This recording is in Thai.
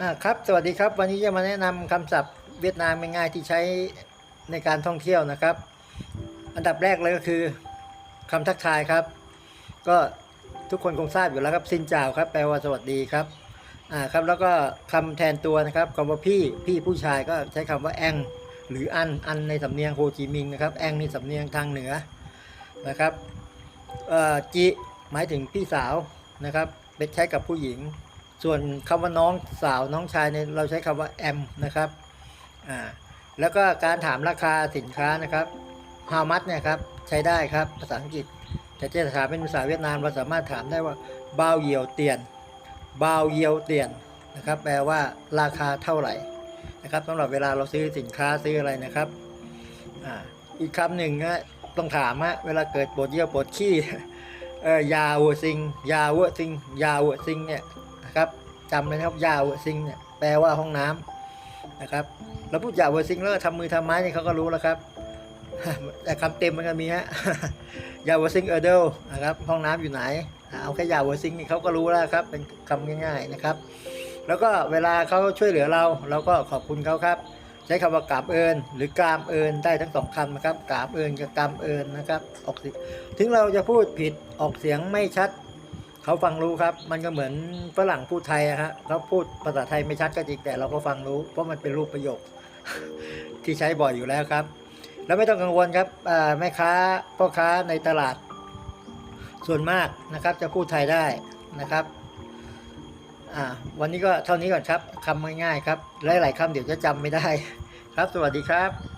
อ่าครับสวัสดีครับ วันนี้จะมาแนะนำคำศัพท์เวียดนามง่ายๆที่ใช้ในการท่องเที่ยวนะครับ อันดับแรกเลยก็คือคำทักทายครับ ก็ทุกคนคงทราบอยู่แล้วครับซินจ่าวครับแปลว่าสวัสดีครับอ่าครับแล้วก็คำแทนตัวนะครับคำว่าพี่พี่ผู้ชายก็ใช้คำว่าแองหรืออันอันในสำเนียงโฮจิมินห์นะครับแองในสำเนียงทางเหนือนะครับเอ่อจิหมายถึงพี่สาวนะครับเป็นใช้กับผู้หญิง ส่วนคำว่าน้องสาวน้องชายเนี่ยเราใช้คำว่าแอมนะครับอ่าแล้วก็การถามราคาสินค้านะครับ how much เนี่ยครับใช้ได้ครับภาษาอังกฤษ แต่จะถามเป็นภาษาเวียดนามเราสามารถถามได้ว่าบาวเยียวเตียนบาวเยียวเตียนนะครับแปลว่าราคาเท่าไหร่นะครับสำหรับเวลาเราซื้อสินค้าซื้ออะไรนะครับอ่าอีกคำหนึ่งนะต้องถามฮะเวลาเกิดปวดเยี่ยวปวดขี้เออยาวัวซิงยาวัวซิงยาวัวซิงเนี่ย นะครับจำเลยนะครับยาวัวซิงเนี่ยแปลว่าห้องน้ำนะครับเราพูดยาวัวซิงแล้วทำมือทำไม้นี่เขาก็รู้แล้วครับแต่คำเต็มมันก็มีฮะยาวซิงเออร์เดลนะครับห้องน้ำอยู่ไหนเอาแค่ยาวซิงนี่เขาก็รู้แล้วครับเป็นคำง่าย ๆนะครับ แล้วก็เวลาเขาช่วยเหลือเรา เราก็ขอบคุณเขาครับ ใช้คำว่ากราบเอินหรือกรามเอินได้ทั้งสองคำนะครับกราบเอินกับกรามเอินนะครับออกเสียงถึงเราจะพูดผิดออกเสียงไม่ชัด เขาฟังรู้ครับ มันก็เหมือนฝรั่งพูดไทยอะฮะเขาพูดภาษาไทยไม่ชัดก็จริงแต่เราก็ฟังรู้ เพราะมันเป็นรูปประโยคที่ใช้บ่อยอยู่แล้วครับ แล้วไม่ต้องกังวลครับแม่ค้าพ่อค้าในตลาด ส่วนมากนะครับ จะพูดไทยได้นะครับวันนี้ก็เท่านี้ก่อนครับคำง่ายๆครับหลายๆคำเดี๋ยวจะจำไม่ได้ ครับ สวัสดีครับ